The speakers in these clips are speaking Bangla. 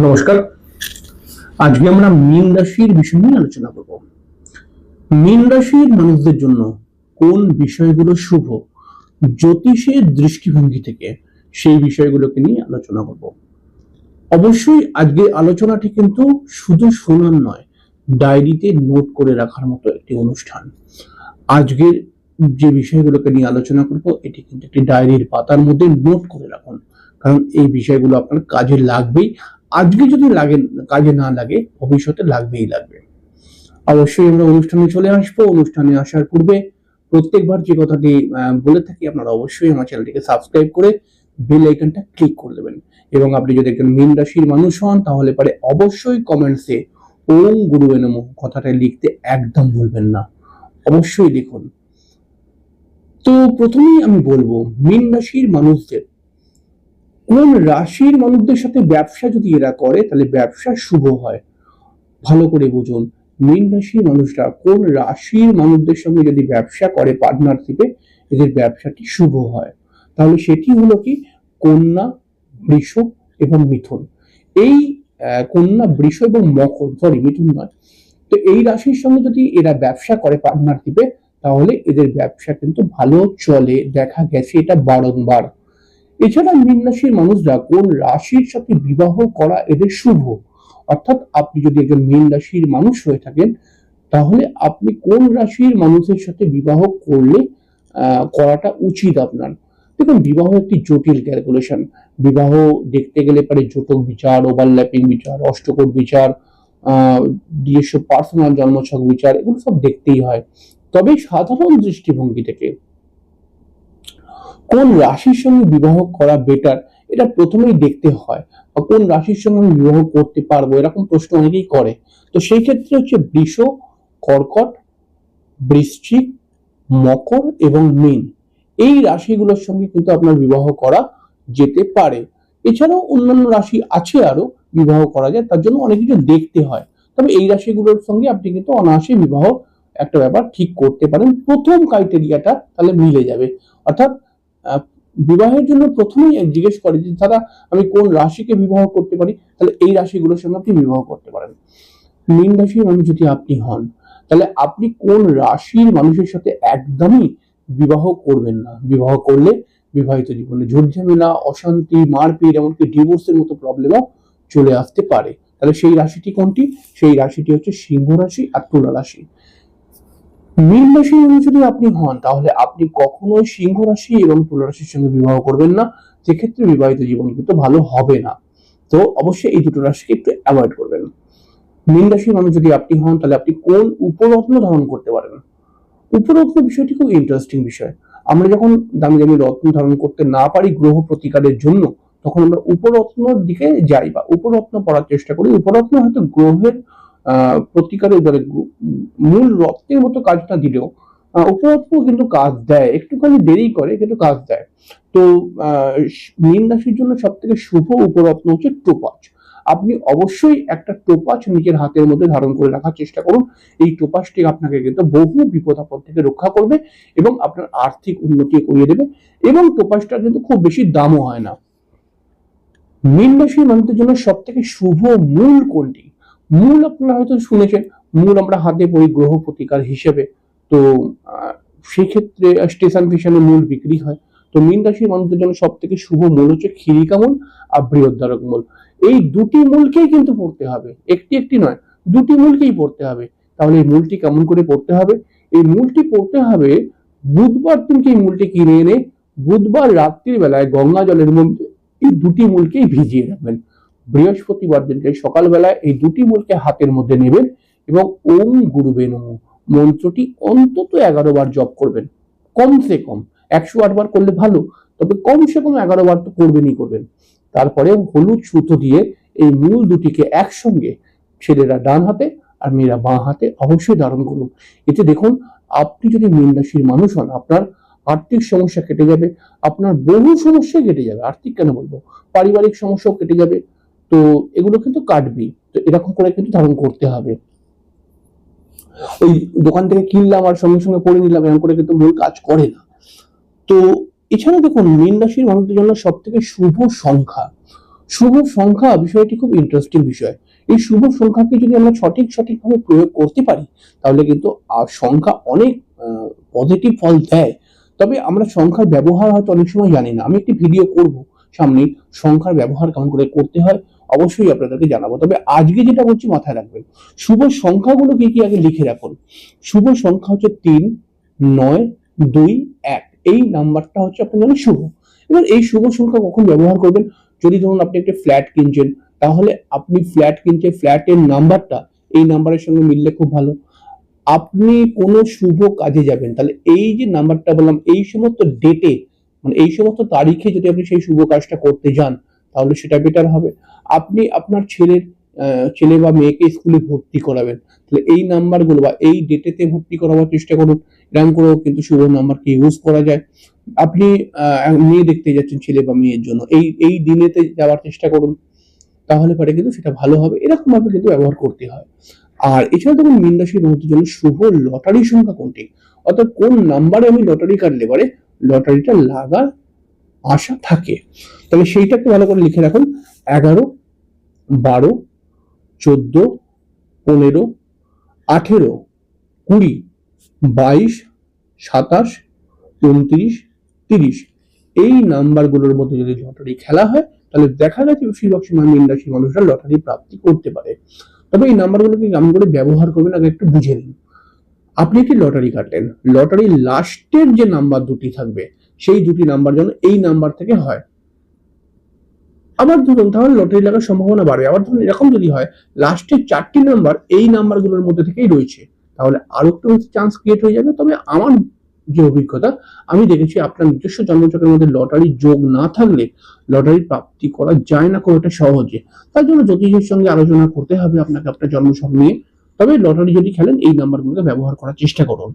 নমস্কার। আজকে আমরা মীন রাশির বিষয় নিয়ে আলোচনা করব। মীন রাশির মানুষদের জন্য কোন বিষয়গুলো শুভ জ্যোতিষের দৃষ্টিভঙ্গি থেকে সেই বিষয়গুলোকে নিয়ে আলোচনা করব। অবশ্যই আজকে আলোচনাটি কিন্তু শুধু শোনার নয়, ডায়েরিতে নোট করে রাখার মতো একটি অনুষ্ঠান। আজকের যে বিষয়গুলোকে নিয়ে আলোচনা করব, এটি কিন্তু একটি ডায়েরির পাতার মধ্যে নোট করে রাখুন। কারণ এই বিষয়গুলো আপনার কাজে লাগবেই। আজকে যদি লাগে, কাজে না লাগে, ভবিষ্যতে লাগবেই লাগবে। অবশ্যই আমরা অনুষ্ঠানে চলে আসব। অনুষ্ঠানে আসার পূর্বে প্রত্যেকবার যে কথাটি বলে থাকি, আপনারা অবশ্যই আমার চ্যানেলটিকে সাবস্ক্রাইব করে বেল আইকনটা ক্লিক করে দেবেন। এবং আপনি যদি একজন মীন রাশির মানুষ হন, তাহলে পারে অবশ্যই কমেন্টসে ওম গুরু নম কথাটা লিখতে একদম ভুলবেন না। অবশ্যই লিখুন। তো প্রথমেই আমি বলব, মীন রাশির মানুষদের কোন রাশির মানুষদের সাথে ব্যবসা যদি এরা করে, তাহলে ব্যবসা শুভ হয়। ভালো করে বুঝুন, মীন রাশির মানুষরা কোন রাশির মানুষদের সঙ্গে যদি ব্যবসা করে পার্টনারশিপে এদের ব্যবসাটি শুভ হয়। তাহলে সেটি হলো কি? কন্যা, বৃষ এবং মিথুন। এই কন্যা, বৃষ এবং মকর সরি মিথুন নয়। তো এই রাশির সঙ্গে যদি এরা ব্যবসা করে পার্টনারশিপে তাহলে এদের ব্যবসা কিন্তু ভালো চলে, দেখা গেছে, এটা বারংবার। এছাড়া মীন রাশির মানুষরা কোন রাশির সাথে বিবাহ করা এদের শুভ? অর্থাৎ আপনি যদি একজন মীন রাশির মানুষ হয়ে থাকেন, তাহলে আপনি কোন রাশির মানুষের সাথে বিবাহ করলে করাটা উচিত আপনার? দেখুন, বিবাহ একটি জটিল ক্যালকুলেশন বিবাহ দেখতে গেলে পারে জটক বিচার ওভারল্যাপিং বিচার, অষ্টকোট বিচার নিজস্ব পার্সোনাল জন্মছক বিচার, এগুলো সব দেখতেই হয়। তবে সাধারণ দৃষ্টিভঙ্গি থেকে কোন রাশির সঙ্গে বিবাহ করা বেটার এটা প্রথমেই দেখতে হয়, বা কোন রাশির সঙ্গে আমি বিবাহ করতে পারব, এরকম প্রশ্ন অনেকেই করে। তো সেই ক্ষেত্রে হচ্ছে বৃষ, কর্কট, বৃশ্চিক, মকর এবং মীন, এই রাশিগুলোর সঙ্গে কিন্তু আপনার বিবাহ করা যেতে পারে। এছাড়াও অন্যান্য রাশি আছে আরও বিবাহ করা যায়, তার জন্য অনেক কিছু দেখতে হয়। তবে এই রাশিগুলোর সঙ্গে আপনি কিন্তু অনায়াসে বিবাহ একটা ব্যাপার ঠিক করতে পারেন। প্রথম ক্রাইটেরিয়াটা তাহলে মিলে যাবে। অর্থাৎ বিবাহের জন্য প্রথমেই জিজ্ঞেস করে যে, দাদা, আমি কোন রাশিকে বিবাহ করতে পারি? তাহলে এই রাশিগুলোর সঙ্গে আপনি বিবাহ করতে পারেন। মীন রাশির মানুষ যদি আপনি হন, তাহলে আপনি কোন রাশির মানুষের সাথে একদমই বিবাহ করবেন না? বিবাহ করলে বিবাহিত জীবনে ঝুটঝামেলা, অশান্তি, মারপিট, এমনকি ডিভোর্সের মতো প্রবলেমও চলে আসতে পারে। তাহলে সেই রাশিটি কোনটি? সেই রাশিটি হচ্ছে সিংহ রাশি আর তুলা রাশি। মীন মানুষ যদি আপনি হন, তাহলে আপনি কখনোই সিংহ রাশি এবং তুলা রাশির সঙ্গে বিবাহ করবেন না। সেক্ষেত্রে বিবাহিত জীবন কিন্তু ভালো হবে না। তো অবশ্যই এই দুটো রাশিকে একটু অ্যাভয়েড করবেন। মীন রাশির মানুষ যদি আপনি হন, তাহলে আপনি কোন উপরত্ন ধারণ করতে পারেন? উপরত্ন বিষয়টি খুব ইন্টারেস্টিং বিষয়। আমরা যখন দামি দামি রত্ন ধারণ করতে না পারি গ্রহ প্রতিকারের জন্য, তখন আমরা উপরত্নর দিকে যাই বা উপরত্ন পড়ার চেষ্টা করি। উপরত্ন হয়তো গ্রহের প্রতিকারের গু- মূল রত্নের মতো কাজ না দিলেও উপরত্ন কিন্তু কাজ দেয়। একটুখানি দেরি করে, কিন্তু কাজ দেয়। তো মীন রাশির জন্য সব থেকে শুভ উপরত্ন হচ্ছে টোপাজ। আপনি অবশ্যই একটা টোপাচ নিজের হাতের মধ্যে ধারণ করে রাখার চেষ্টা করুন। এই টোপাজটি আপনাকে কিন্তু বহু বিপদ আপদ থেকে রক্ষা করবে এবং আপনার আর্থিক উন্নতি করিয়ে দেবে এবং টোপাজটা কিন্তু খুব বেশি দামও হয় না। মীন রাশির মানুষদের জন্য সব থেকে শুভ মূল কোনটি? মূল আপনারা হয়তো শুনেছেন, মূল আমরা হাতে পড়ি গ্রহ প্রতিকার হিসেবে। তো সেক্ষেত্রে স্টেশন ফিশনে মূল বিক্রি হয়। তো মীন রাশির মানুষদের জন্য সব থেকে শুভ মূল হচ্ছে ক্ষিরিকা মূল আর বৃহদ্ধারক মূল। এই দুটি মূলকেই কিন্তু পড়তে হবে। একটি একটি নয়, দুটি মূলকেই পড়তে হবে। তাহলে এই মূলটি কেমন করে পড়তে হবে? এই মূলটি পড়তে হবে, বুধবার দিনকে এই মূলটি কিনে এনে বুধবার রাত্রির বেলায় গঙ্গা জলের মধ্যে এই দুটি মূলকেই ভিজিয়ে রাখবেন। বৃহস্পতিবার দিনকে সকালবেলায় এই দুটি মূলকে হাতের মধ্যে নেবেন এবং ওম গুরুবে নমঃ মন্ত্রটি অন্তত এগারো বার জপ করবেন। কমসে কম, একশো আট বার করলে ভালো, তবে কমসে কম এগারো বার তো করবেনই করবেন। তারপরে হলুদ সুতো দিয়ে এই মূল দুটিকে একসঙ্গে ছেলেরা ডান হাতে আর মেয়েরা বাঁ হাতে অবশ্যই ধারণ করুন। এতে দেখুন, আপনি যদি মীন রাশির মানুষ হন, আপনার আর্থিক সমস্যা কেটে যাবে, আপনার বহু সমস্যা কেটে যাবে। আর্থিক কেন বলব? পারিবারিক সমস্যাও কেটে যাবে তো এগুলো কিন্তু কাটবি। তো এরকম করে কিন্তু ধারণ করতে হবে। ওই দোকান থেকে কিনলাম আর সঙ্গে সঙ্গে পড়ে নিলাম, এরকম করে কিন্তু মূল কাজ করে না। তো এছাড়া দেখুন, মীন রাশির মানুষদের জন্য সব থেকে শুভ সংখ্যা। শুভ সংখ্যা বিষয়টি খুব ইন্টারেস্টিং বিষয়। এই শুভ সংখ্যাকে যদি আমরা সঠিক সঠিকভাবে প্রয়োগ করতে পারি, তাহলে কিন্তু সংখ্যা অনেক পজিটিভ ফল দেয়। তবে আমরা সংখ্যার ব্যবহার হয়তো অনেক সময় জানি না। আমি একটি ভিডিও করব। সামনে সংখ্যার ব্যবহার কেমন করে করতে হয় অবশ্যই আপনাদেরকে জানাব। তবে আজকে যেটা বলছি মাথায় রাখবেন, শুভ সংখ্যাগুলো কি কি আগে লিখে রাখুন? শুভ সংখ্যা হচ্ছে তিন, নয়, দুই, এক। এই নাম্বারটা হচ্ছে আপনার শুভ। এবার এই শুভ সংখ্যা কখন ব্যবহার করবেন? যদি ধরুন আপনি একটা ফ্ল্যাট কিনছেন, তাহলে আপনি ফ্ল্যাট কিনছেন ফ্ল্যাটের নাম্বারটা এই নাম্বারের সঙ্গে মিললে খুব ভালো। আপনি কোনো শুভ কাজে যাবেন, তাহলে এই যে নাম্বারটা বললাম, এই সমস্ত ডেটে মানে এই সমস্ত তারিখে যদি আপনি সেই শুভ কাজটা করতে যান তাহলে সেটা বেটার হবে। আপনি আপনার ছেলের ছেলে বা মেয়েকে স্কুলে ভর্তি করাবেন। তাহলে এই নাম্বারগুলো বা এই ডেটেতে ভর্তি করাবার চেষ্টা করুন। এরকম করেও কিন্তু শুভ নাম্বারকে ইউজ করা যায়। আপনি মেয়ে দেখতে যাচ্ছেন ছেলে বা মেয়ের জন্য। এই এই দিনেতে যাওয়ার চেষ্টা করুন। তাহলে পরে কিন্তু সেটা ভালো হবে। এরকম ভাবে কিন্তু ব্যবহার করতে হয়। আর এছাড়া দেখুন মীন রাশির মানুষদের জন্য শুভ লটারি সংখ্যা কোনটি? অর্থাৎ কোন নাম্বারে আমি লটারি কাটলে পরে লটারিটা লাগার আশা থাকে। তাহলে সেইটাকে ভালো করে লিখে রাখুন। এগারো, বারো, চোদ্দ, পনেরো, আঠেরো, কুড়ি, বাইশ, সাতাশ, উনত্রিশ, তিরিশ। এই নাম্বারগুলোর মধ্যে যদি লটারি খেলা হয়, তাহলে দেখা গেছে বেশিরভাগ মীন রাশির মানুষরা লটারি প্রাপ্তি করতে পারে। তবে এই নাম্বারগুলোকে কেমন করে ব্যবহার করবেন, আগে একটু বুঝে নিন। আপনি একটি লটারি কাটলেন? লটারির লাস্টের যে নাম্বার দুটি থাকবে সেই দুটি নাম্বার যেন এই নাম্বার থেকে হয়। আবার ধরুন, তাহলে লটারি লাগার সম্ভাবনা বাড়বে। আবার ধরুন, এরকম যদি হয় লাস্টের চারটি নাম্বার এই নাম্বারগুলোর মধ্যে থেকেই রয়েছে। তাহলে আরও একটু চান্স ক্রিয়েট হয়ে যাবে। তবে আমার যে অভিজ্ঞতা, আমি দেখেছি আপনার নিজস্ব জন্মচক্রের মধ্যে লটারি যোগ না থাকলে লটারি প্রাপ্তি করা যায় না খুব একটা সহজে। তার জন্য জ্যোতিষের সঙ্গে আলোচনা করতে হবে আপনাকে আপনার জন্মছক নিয়ে। তবে লটারি যদি খেলেন, এই নাম্বারগুলোকে ব্যবহার করার চেষ্টা করুন।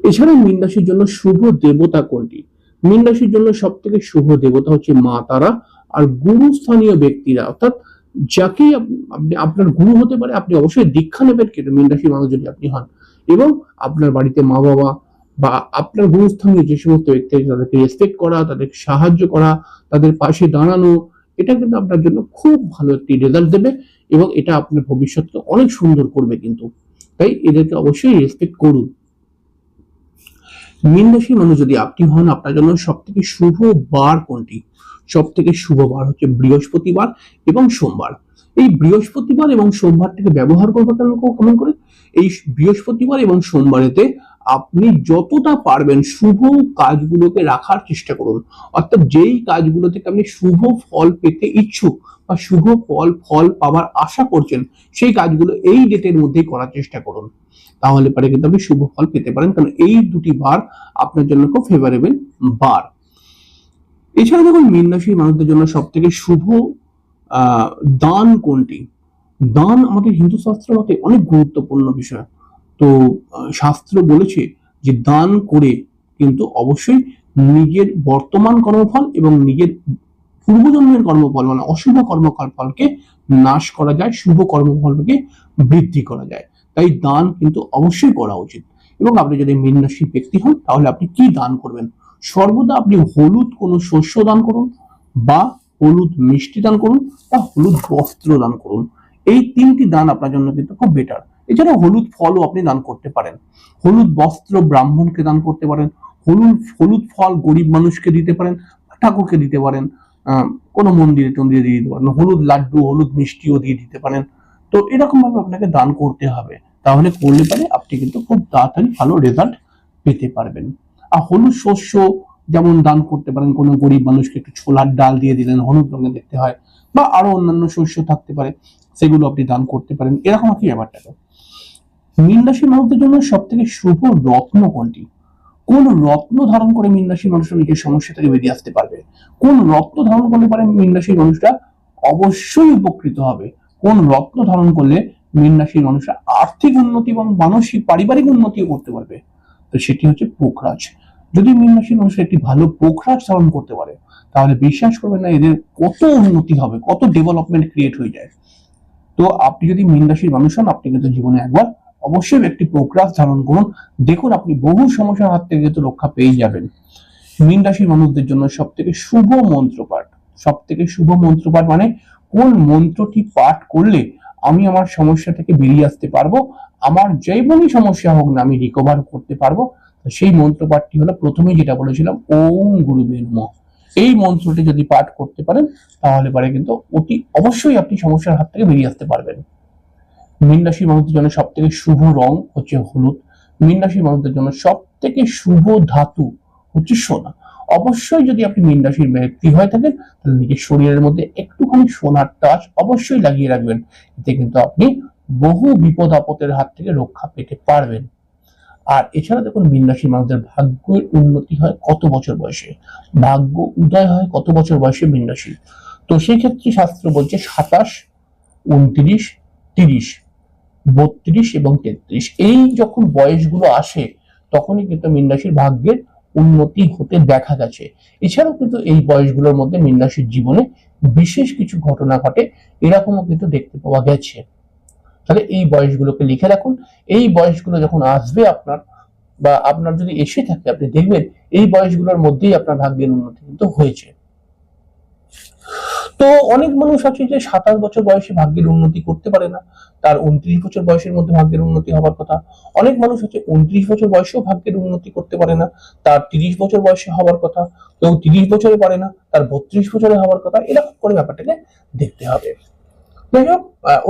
এছাড়া মীন রাশির জন্য শুভ দেবতা কোনটি? মীন রাশির জন্য সব থেকে শুভ দেবতা হচ্ছে মা, তারা আর গুরুস্থানীয় ব্যক্তিরা। অর্থাৎ যাকে আপনি আপনার গুরু হতে পারে, আপনি অবশ্যই দীক্ষা নেবেন কিন্তু মীন রাশির মানুষ যদি আপনি হন। এবং আপনার বাড়িতে মা বাবা বা আপনার গুরুস্থানীয় যে সমস্ত ব্যক্তি তাদেরকে রেসপেক্ট করা, তাদেরকে সাহায্য করা, তাদের পাশে দাঁড়ানো, এটা কিন্তু আপনার জন্য খুব ভালো একটি রেজাল্ট দেবে এবং এটা আপনার ভবিষ্যৎকে অনেক সুন্দর করবে কিন্তু। তাই এদেরকে অবশ্যই রেসপেক্ট করুন। মীন রাশির মানুষ যদি আপনি হন, আপনার জন্য সব থেকে শুভ বার কোনটি? সব থেকে শুভ বার হচ্ছে বৃহস্পতিবার এবং সোমবার। এই বৃহস্পতিবার এবং সোমবারটাকে ব্যবহার করব কেন কেমন করে। এই বৃহস্পতিবার এবং সোমবারেতে আপনি যতটা পারবেন শুভ কাজগুলোকে রাখার চেষ্টা করুন। অর্থাৎ যেই কাজগুলো থেকে আপনি শুভ ফল পেতে ইচ্ছুক বা শুভ ফল ফল পাওয়ার আশা করছেন, সেই কাজগুলো এই ডেটের মধ্যেই করার চেষ্টা করুন। তাহলে পরে কিন্তু আপনি শুভ ফল পেতে পারেন। কারণ এই দুটি বার আপনার জন্য খুব ফেভারেবল বার। এছাড়া দেখুন মীন রাশির মানুষদের জন্য সব থেকে শুভ দান কোনটি? দান আমাদের হিন্দু শাস্ত্র মতে অনেক গুরুত্বপূর্ণ বিষয়। তো শাস্ত্র বলেছে যে দান করে কিন্তু অবশ্যই নিজের বর্তমান কর্মফল এবং নিজের পূর্বজন্মের কর্মফল মানে অশুভ কর্মফলকে নাশ করা যায়, শুভ কর্মফলকে বৃদ্ধি করা যায়। তাই দান কিন্তু অবশ্যই করা উচিত। এবং আপনি যদি মীন রাশির ব্যক্তি হন, তাহলে আপনি কি দান করবেন? সর্বদা আপনি হলুদ কোনো শস্য দান করুন বা হলুদ মিষ্টি দান করুন বা হলুদ বস্ত্র দান করুন। এই তিনটি দান আপনার জন্য কিন্তু খুব বেটার এছাড়া হলুদ ফলও আপনি দান করতে পারেন। হলুদ বস্ত্র ব্রাহ্মণকে দান করতে পারেন। হলুদ হলুদ ফল গরিব মানুষকে দিতে পারেন, ঠাকুরকে দিতে পারেন কোনো মন্দিরে টন্দিরে দিয়ে দিতে পারেন, হলুদ লাড্ডু, হলুদ মিষ্টিও দিয়ে দিতে পারেন। তো এরকমভাবে আপনাকে দান করতে হবে। তাহলে করলে পারে আপনি কিন্তু খুব তাড়াতাড়ি ভালো রেজাল্ট পেতে পারবেন। আর হলুদ শস্য যেমন দান করতে পারেন, কোনো গরিব মানুষকে একটু ছোলার ডাল দিয়ে দিলেন, হলুদ রঙে দেখতে হয়, বা আরও অন্যান্য শস্য থাকতে পারে, সেগুলো আপনি দান করতে পারেন। এরকম কি ব্যাপারটা মীন রাশির মানুষদের জন্য সব থেকে শুভ রত্ন কোনটি? কোন রত্ন ধারণ করে মীন রাশির মানুষরা নিজের সমস্যা থেকে বেরিয়ে আসতে পারবে? কোন রত্ন ধারণ করলে পারে মীন রাশির মানুষরা অবশ্যই উপকৃত হবে? কোন রত্ন ধারণ করলে মীন রাশির মানুষরা আর্থিক উন্নতি এবং মানসিক, পারিবারিক উন্নতিও করতে পারবে। তো সেটি হচ্ছে পোখরাজ। যদি মীন রাশির মানুষরা একটি ভালো পোখরাজ ধারণ করতে পারে, তাহলে বিশ্বাস করবেন না, এদের কত উন্নতি হবে, কত ডেভেলপমেন্ট ক্রিয়েট হয়ে যায়। তো আপনি যদি মীন রাশির মানুষ হন, আপনি কিন্তু জীবনে একবার অবশ্যই একটি পোখরাজ ধারণ করুন। দেখুন, আপনি বহু সমস্যার হাত থেকে কিন্তু রক্ষা পেয়ে যাবেন। মীন রাশির মানুষদের জন্য সব থেকে শুভ মন্ত্র পাঠ সব থেকে শুভ মন্ত্র পাঠ মানে কোন মন্ত্রটি পাঠ করলে আমি আমার সমস্যা থেকে বেরিয়ে আসতে পারব। আমার যেমনই সমস্যা হোক না, আমি রিকভার করতে পারব। সেই মন্ত্র পাঠটি হলো প্রথমেই যেটা বলেছিলাম, ওম গুরুবে নমঃ এই মন্ত্রটি যদি পাঠ করতে পারেন, তাহলে পরে কিন্তু অতি অবশ্যই আপনি সমস্যার হাত থেকে বেরিয়ে আসতে পারবেন। মীন রাশির মানুষদের জন্য সব থেকে শুভ রং হচ্ছে হলুদ। মীন রাশির মানুষদের জন্য সব থেকে শুভ ধাতু হচ্ছে সোনা। অবশ্যই যদি আপনি মীন রাশির ব্যক্তি হয়ে থাকেন, তাহলে নিজের শরীরের মধ্যে একটুখানি সোনার টাচ অবশ্যই লাগিয়ে রাখবেন। এতে কিন্তু আপনি বহু বিপদ আপদের হাত থেকে রক্ষা পেতে পারবেন। আর এছাড়া দেখুন, মীন রাশির মানুষদের ভাগ্যের উন্নতি হয় কত বছর বয়সে? ভাগ্য উদয় হয় কত বছর বয়সে মীন রাশি? তো সেই ক্ষেত্রে শাস্ত্র বলছে সাতাশ, উনত্রিশ, তিরিশ, বত্রিশ এবং তেত্রিশ। এই যখন বয়সগুলো আসে, তখনই কিন্তু মীন রাশির ভাগ্যের উন্নতি হতে দেখা গেছে। এছাড়াও কিন্তু এই বয়সগুলোর মধ্যে মীন জীবনে বিশেষ কিছু ঘটনা ঘটে, এরকমও কিন্তু দেখতে পাওয়া গেছে। তাহলে এই বয়সগুলোকে লিখে রাখুন। এই বয়সগুলো যখন আসবে আপনার বা আপনার যদি এসে থাকে, আপনি দেখবেন এই বয়সগুলোর মধ্যেই আপনার ভাগ্যের উন্নতি কিন্তু হয়েছে। তো অনেক মানুষ আছে যে সাতাশ বছর বয়সে ভাগ্যের উন্নতি করতে পারে না। তার উনত্রিশ বছর বয়সের মধ্যে ভাগ্যের উন্নতি হবার কথা। অনেক মানুষ আছে উনত্রিশ বছর বয়সেও ভাগ্যের উন্নতি করতে পারে না। তার তিরিশ বছর বয়সে হবার কথা। কেউ তিরিশ বছরে পারে না, তার বত্রিশ বছরে হবার কথা। এরকম করে ব্যাপারটাকে দেখতে হবে। যাই হোক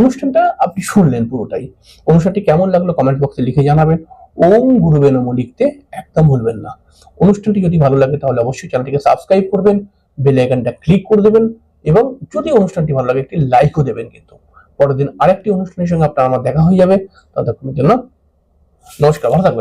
অনুষ্ঠানটা আপনি শুনলেন পুরোটাই। অনুষ্ঠানটি কেমন লাগল কমেন্ট বক্সে লিখে জানাবেন। ওম গুরুবে নমঃ লিখতে একদম ভুলবেন না। অনুষ্ঠানটি যদি ভালো লাগে তাহলে অবশ্যই চ্যানেলটিকে সাবস্ক্রাইব করবেন বেল আইকনটা ক্লিক করে দেবেন। এবং যদি অনুষ্ঠানটি ভালো লাগে, একটি লাইকও দেবেন কিন্তু। পরের দিন আরেকটি অনুষ্ঠানের সঙ্গে আপনার আমার দেখা হয়ে যাবে। ততক্ষণের জন্য নমস্কার, ভালো থাকবেন।